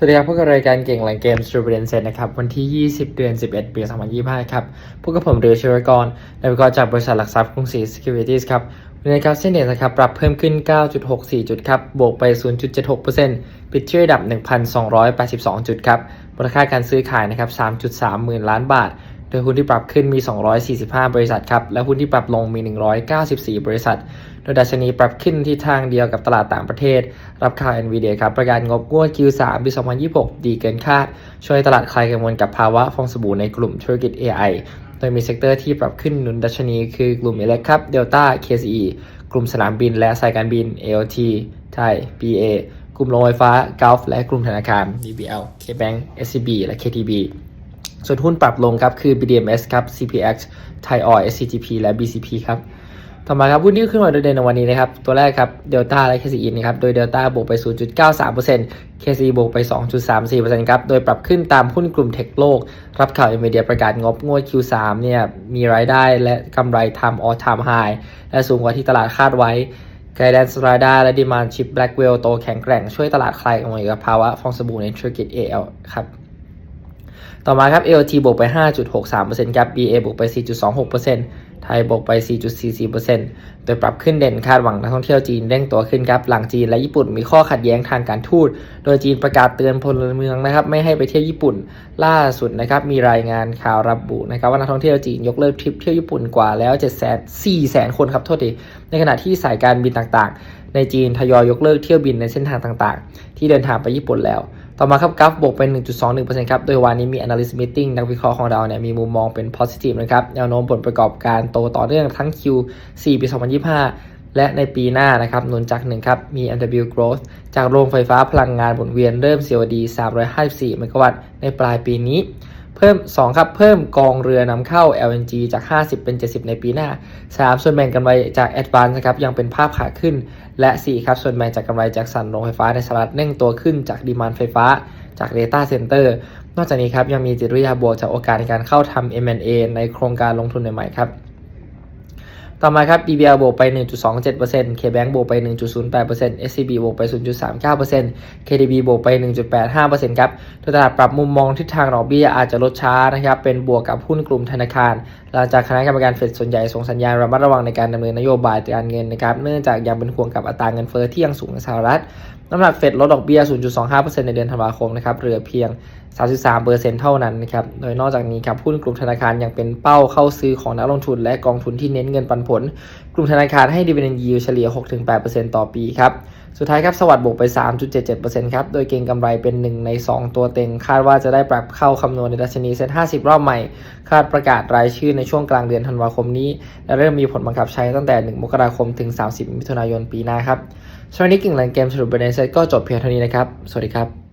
สวัสดีครับพวกบรายการเก่งหลังเกม s t r u b e n c e นะครับ วันที่ 20 เดือน 11 ปี 2025 ครับพวกกับผมเดือชิวกรและวิเคราะห์จากบริษัทหลักทรัพย์กรุงศรี Securities ครับวันนี้ครับเส้นเด่นนะครับ ปรับเพิ่มขึ้น 9.64 จุดครับ บวกไป 0.76%ปิดที่ระดับ 1,282 จุดครับมูลค่าการซื้อขายนะครับ 3.3 หมื่นล้านบาท โดยหุ้นที่ปรับขึ้นมี 245 บริษัทครับ และหุ้นที่ปรับลงมี 194 บริษัท โดยดัชนีปรับขึ้นที่ทางเดียวกับตลาดต่างประเทศ รับข่าว NVIDIA ครับ ประกาศงบงวด Q3 ปี2026 ดีเกินคาด ช่วยตลาดคลายกังวลกับภาวะฟองสบู่ในกลุ่มธุรกิจ AI โดยมีเซกเตอร์ที่ปรับขึ้นหนุนดัชนี คือกลุ่มอิเล็กครับ Delta KCE กลุ่มสนามบิน และสายการบิน AOT ไทย BA กลุ่มโรงไฟฟ้า Gulf และกลุ่มธนาคาร BBL KBank SCB และ KTB ส่วนหุ้นปรับลงครับคือ BDMs ครับ CPX Thai Oil SCGP และ BCP ครับต่อมาครับหุ้นที่ขึ้นมาโดดเด่นในวันนี้นะครับ ตัวแรกครับ Delta และ KCE นะครับ โดย Delta บวกไป 0.93% KCE บวกไป 2.34%ครับ โดยปรับขึ้นตามหุ้นกลุ่มเทคโลก รับข่าว Nvidia ประกาศงบงวด Q3 เนี่ยมีรายได้และกำไรทำ all time high และสูงกว่าที่ตลาดคาดไว้ไกด์แดนสไลด้และดีมานชิปแบล็กเวลโตแข็งแกร่งช่วยตลาดคลายกังวลกับภาวะฟองสบู่ในธุรกิจ AL ครับ ต่อมาครับ AOT บวกไป 5.63%ครับ BA บวกไป 4.26%ไทยบวกไป 4.44%โดยปรับขึ้นเด่นคาดหวังนักท่องเที่ยวจีนเร่งตัวขึ้นครับ หลังจีนและญี่ปุ่นมีข้อขัดแย้งทางการทูต โดยจีนประกาศเตือนพลเมืองนะครับไม่ให้ไปเที่ยวญี่ปุ่น ล่าสุดนะครับมีรายงานข่าวระบุนะครับว่านักท่องเที่ยวจีนยกเลิกทริปเที่ยวญี่ปุ่นกว่าแล้ว7 4 0 0 0 0คนครับโทษทีในขณะที่สายการบินต่างๆ ในจีนทยอยยกเลิกเที่ยวบินในเส้นทางต่างๆ ที่เดินทางไปญี่ปุ่นแล้ว ต่อมาครับกราฟบวกเป็น 1.21%ครับ โดยวันนี้มี analyst meeting นักวิเคราะห์ของเราเนี่ยมีมุมมองเป็น positive นะครับ แนวโน้มผลประกอบการโตต่อเนื่องทั้ง Q4 ปี 2025 และในปีหน้านะครับหนุนจากหนึ่งครับ มี MW growth จากโรงไฟฟ้าพลังงานหมุนเวียนเริ่ม COD 354เมกะวัตต์ในปลายปีนี้เพิ่ม 2 ครับ เพิ่มกองเรือนำเข้า LNG จาก 50 เป็น 70 ในปีหน้า 3 ส่วนแบ่งกำไรจาก Advance นะครับ ยังเป็นภาพขาขึ้น และ 4 ครับ ส่วนแบ่งจากกำไรจากสันโรงไฟฟ้าในสหรัฐเร่งตัวขึ้นจากดีมานไฟฟ้าจาก Data Center นอกจากนี้ครับยังมีจิตวิทยาบวกจากโอกาสในการเข้าทำ M&A ในโครงการลงทุนใหม่ๆครับ ต่อมาครับ BBL บวกไป 1.27% KBank บวกไป 1.08% SCB บวกไป 0.39% KTB บวกไป 1.85%ครับโดยตลาดปรับมุมมองทิศทางดอกเบี้ยอาจจะลดช้านะครับ เป็นบวกกับหุ้นกลุ่มธนาคาร หลังจากคณะกรรมการเฟดส่วนใหญ่ส่งสัญญาณระมัดระวังในการดำเนินนโยบายการเงินนะครับ เนื่องจากยังเป็นห่วงกับอัตราเงินเฟ้อที่ยังสูงในสหรัฐ น้ำหนักเฟดลดดอกเบี้ย 0.25%ในเดือนธันวาคมนะครับ เหลือเพียง 33%เท่านั้นนะครับ โดยนอกจากนี้ครับหุ้นกลุ่มธนาคารยังเป็นเป้าเข้าซื้อของนักลงทุนและกองทุนที่เน้นเงินปันผล กลุ่มธนาคารให้ dividend yield เฉลี่ย 6-8%ต่อปีครับ สุดท้ายครับสวัสด์บวกไป 3.77%ครับ โดยเก็งกำไรเป็น 1 ใน 2 ตัวเต็ง คาดว่าจะได้ปรับเข้าคำนวณในดัชนีเซ็ต50 รอบใหม่ คาดประกาศรายชื่อในช่วงกลางเดือนธันวาคมนี้ และเริ่มมีผลบังคับใช้ตั้งแต่ 1 มกราคมถึง 30 มิถุนายนปีหน้าครับสวัสดีกิ่งหลังเกมสรุปประเด็นเซตก็จบเพียงเท่านี้นะครับ สวัสดีครับ